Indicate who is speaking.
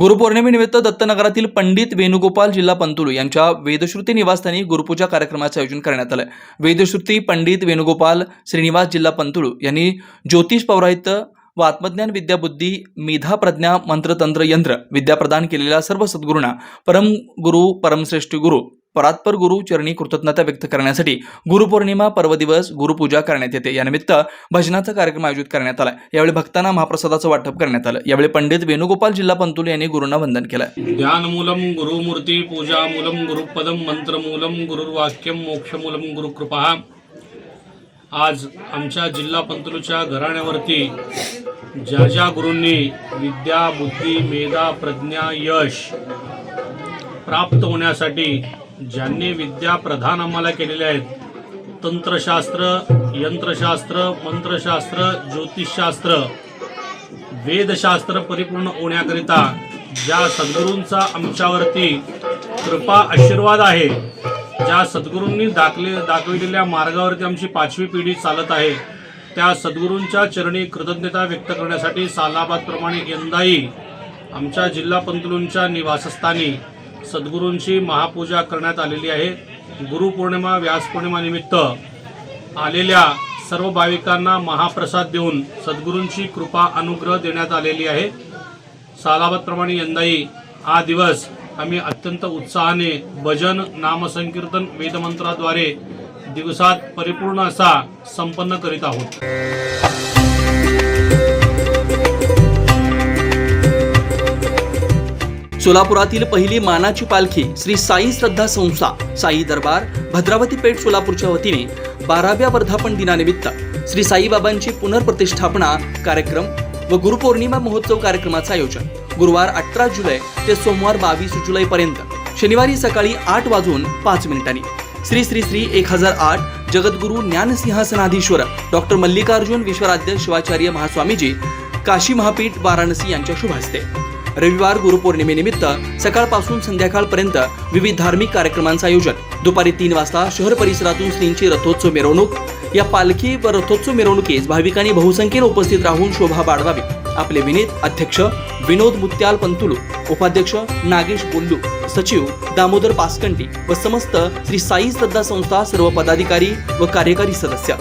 Speaker 1: गुरुपौर्णिमेनिमित्त दत्तनगरातील पंडित वेणुगोपाल जिल्हा पंतुलू यांच्या वेदश्रुती निवासस्थानी गुरुपूजा कार्यक्रमाचं आयोजन करण्यात आलं. वेदश्रुती पंडित वेणुगोपाल श्रीनिवास जिल्हा पंतुळू यांनी ज्योतिष पौराहित्य व आत्मज्ञान विद्याबुद्धी मेधा प्रज्ञा मंत्रतंत्र यंत्र विद्या प्रदान केलेल्या सर्व सद्गुरूंना परम गुरु परमश्रेष्ठ गुरु परात्पर गुरु चरणी कृतज्ञता व्यक्त करण्यासाठी गुरुपौर्णिमा पर्व दिवस गुरुपूजा करण्यात येते. यानिमित्त भजनाचा कार्यक्रम आयोजित करण्यात आला. यावेळी भक्तांना महाप्रसादाचं वाटप करण्यात आलं. यावेळी पंडित वेणुगोपाल जिल्हा पंतुल यांनी गुरुंना वंदन केलं.
Speaker 2: ध्यानमूलं गुरुमूर्ती पूजामूलं गुरुपदं मंत्रमूलं गुरुर्वाक्यं मोक्षमूलं गुरुकृपा. आज आमच्या जिल्हा पंतुलच्या घराण्यावरती ज्या ज्या गुरूंनी विद्या बुद्धी मेधा प्रज्ञा यश प्राप्त होण्यासाठी ज्यांनी विद्या प्रधान आम्हाला केलेल्या आहेत तंत्रशास्त्र यंत्रशास्त्र मंत्रशास्त्र ज्योतिषशास्त्र वेदशास्त्र परिपूर्ण होण्याकरिता ज्या सद्गुरूंचा आमच्यावरती कृपा आशीर्वाद आहे ज्या सद्गुरूंनी दाखले दाखविलेल्या मार्गावरती आमची पाचवी पिढी चालत आहे त्या सद्गुरूंच्या चरणी कृतज्ञता व्यक्त करण्यासाठी सालाबादप्रमाणे यंदाही आमच्या जिल्हा पंतलूंच्या निवासस्थानी सद्गुरूंची महापूजा करण्यात आलेली आहे. गुरुपौर्णिमा व्यासपौर्णिमानिमित्त आलेल्या सर्व भाविकांना महाप्रसाद देऊन सद्गुरूंची कृपा अनुग्रह देण्यात आलेली आहे. सालाबादप्रमाणे यंदाही हा दिवस आम्ही अत्यंत उत्साहाने भजन नामसंकीर्तन वेदमंत्राद्वारे दिवसात परिपूर्ण असा संपन्न करीत आहोत.
Speaker 1: सोलापुरातील पहिली मानाची पालखी श्री साई श्रद्धा संस्था साई दरबार भद्रावती पेठ सोलापूरच्या वतीने बाराव्या वर्धापन दिनानिमित्त श्री साईबाबांची पुनर्प्रतिष्ठापना कार्यक्रम व गुरुपौर्णिमा महोत्सव कार्यक्रमाचं आयोजन. गुरुवार अठरा जुलै ते सोमवार बावीस जुलै पर्यंत. शनिवारी सकाळी आठ वाजून पाच मिनिटांनी. श्री श्री श्री एक हजार आठ जगद्गुरु ज्ञानसिंहासनाधीश्वर डॉक्टर मल्लिकार्जुन विश्वराध्य शिवाचार्य महास्वामीजी काशी महापीठ वाराणसी यांच्या शुभ हस्ते रविवार गुरुपौर्णिमेनिमित्त सकाळपासून संध्याकाळपर्यंत विविध धार्मिक कार्यक्रमांचं आयोजन. दुपारी तीन वाजता शहर परिसरातून श्रींची रथोत्सव मिरवणूक. या पालखी व रथोत्सव मिरवणुकीस भाविकांनी बहुसंख्येने उपस्थित राहून शोभा बाळगावी. आपले विनीत अध्यक्ष विनोद मुत्याल पंतुलू उपाध्यक्ष नागेश बोल्लू सचिव दामोदर पासकंटी व समस्त श्री साई श्रद्धा संस्था सर्व पदाधिकारी व कार्यकारी सदस्य.